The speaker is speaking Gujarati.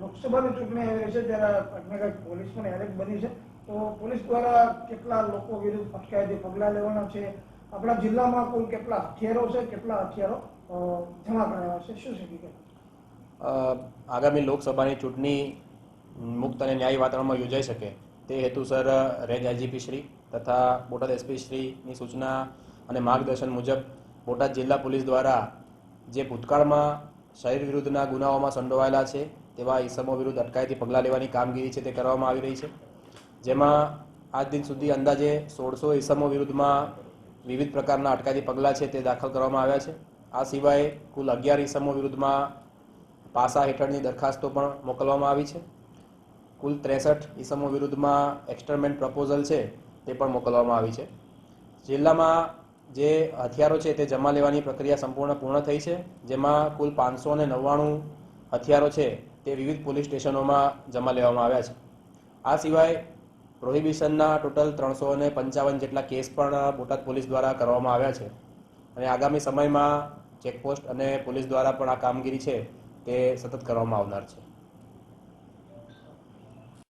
લોકસભાની ચૂંટણી આવી છે, ત્યારે ને પોલીસ પણ એરેક બની છે. તો પોલીસ દ્વારા કેટલા લોકો વિરુદ્ધ અટકાયતી પગલાં લેવાના છે? આપણા જિલ્લામાં કુલ કેટલા હથિયારો છે, કેટલા હથિયારો જમા કરાયા છે? શું છે આગામી લોકસભાની ચૂંટણી મુક્ત અને ન્યાયી વાતાવરણમાં યોજાઈ શકે તે હેતુસર રેન્જ આઈજીપી શ્રી તથા બોટાદ એસપી શ્રીની સૂચના અને માર્ગદર્શન મુજબ બોટાદ જિલ્લા પોલીસ દ્વારા જે ભૂતકાળમાં શરીર વિરુદ્ધના ગુનાઓમાં સંડોવાયેલા છે, તેવા ઈસમો વિરુદ્ધ અટકાયતી પગલાં લેવાની કામગીરી છે તે કરવામાં આવી રહી છે. જેમાં આજ દિન સુધી અંદાજે સોળસો ઈસમો વિરુદ્ધમાં વિવિધ પ્રકારના અટકાયતી પગલાં છે તે દાખલ કરવામાં આવ્યા છે. આ સિવાય કુલ અગિયાર ઈસમો વિરુદ્ધમાં પાસા હેઠળની દરખાસ્તો પણ મોકલવામાં આવી છે. કુલ ત્રેસઠ ઈસમો વિરુદ્ધમાં એક્સટરમેન્ટ પ્રપોઝલ છે તે પણ મોકલવામાં આવી છે. જિલ્લામાં જે હથિયારો છે તે જમા લેવાની પ્રક્રિયા સંપૂર્ણ પૂર્ણ થઈ છે, જેમાં કુલ પાંચસો ને નવ્વાણું હથિયારો છે તે વિવિધ પોલીસ સ્ટેશનોમાં જમા લેવામાં આવ્યા છે. આ સિવાય પ્રોહિબિશનના ટોટલ ત્રણસો ને પંચાવન જેટલા કેસ પણ બોટાદ પોલીસ દ્વારા કરવામાં આવ્યા છે. અને આગામી સમયમાં ચેકપોસ્ટ અને પોલીસ દ્વારા પણ આ કામગીરી છે તે સતત કરવામાં આવનાર છે.